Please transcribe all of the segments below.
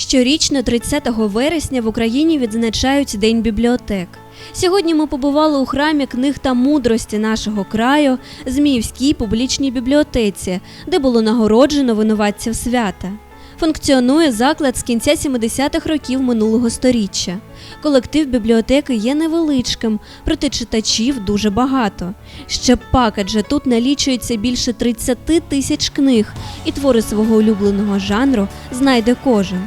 Щорічно 30 вересня в Україні відзначають День бібліотек. Сьогодні ми побували у храмі книг та мудрості нашого краю Зміївській публічній бібліотеці, де було нагороджено винуватців свята. Функціонує заклад з кінця 70-х років минулого сторіччя. Колектив бібліотеки є невеличким, проте читачів дуже багато. Ще пак, адже тут налічується більше 30 тисяч книг, і твори свого улюбленого жанру знайде кожен.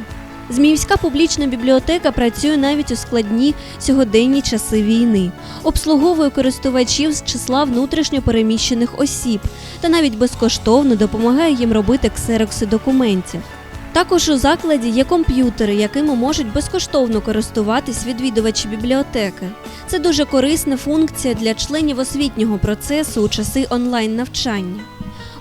Зміївська публічна бібліотека працює навіть у складні сьогоденні часи війни, обслуговує користувачів з числа внутрішньо переміщених осіб та навіть безкоштовно допомагає їм робити ксерокси документів. Також у закладі є комп'ютери, якими можуть безкоштовно користуватись відвідувачі бібліотеки. Це дуже корисна функція для членів освітнього процесу у часи онлайн навчання.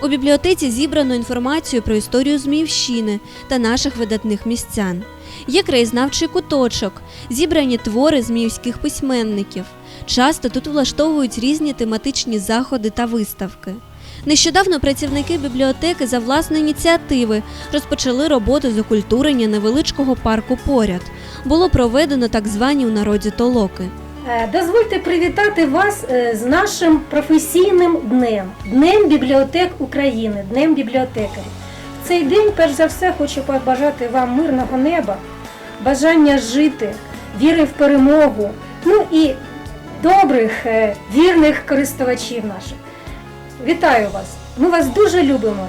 У бібліотеці зібрано інформацію про історію Зміївщини та наших видатних містян. Є краєзнавчий куточок, зібрані твори зміївських письменників. Часто тут влаштовують різні тематичні заходи та виставки. Нещодавно працівники бібліотеки за власної ініціативи розпочали роботу з окультурення невеличкого парку поряд. Було проведено так звані у народі толоки. Е, Дозвольте привітати вас е, з нашим професійним днем Днем бібліотек України, Днем бібліотекарів. В цей день, перш за все, хочу побажати вам мирного неба, бажання жити, віри в перемогу, ну і добрих, е, вірних користувачів наших. Вітаю вас! Ми вас дуже любимо.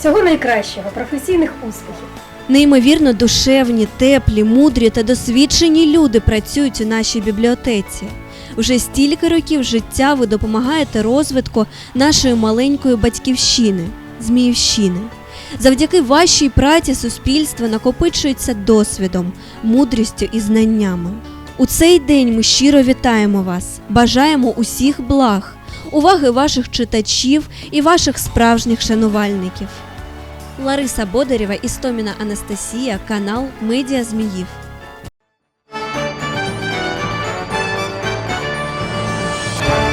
Всього найкращого, професійних успіхів! Неймовірно душевні, теплі, мудрі та досвідчені люди працюють у нашій бібліотеці. Вже стільки років життя ви допомагаєте розвитку нашої маленької батьківщини Зміївщини. Завдяки вашій праці суспільство накопичується досвідом, мудрістю і знаннями. У цей день ми щиро вітаємо вас, бажаємо усіх благ, уваги ваших читачів і ваших справжніх шанувальників. Лариса Бодарєва, Істоміна Анастасія, канал Медіа Зміїв.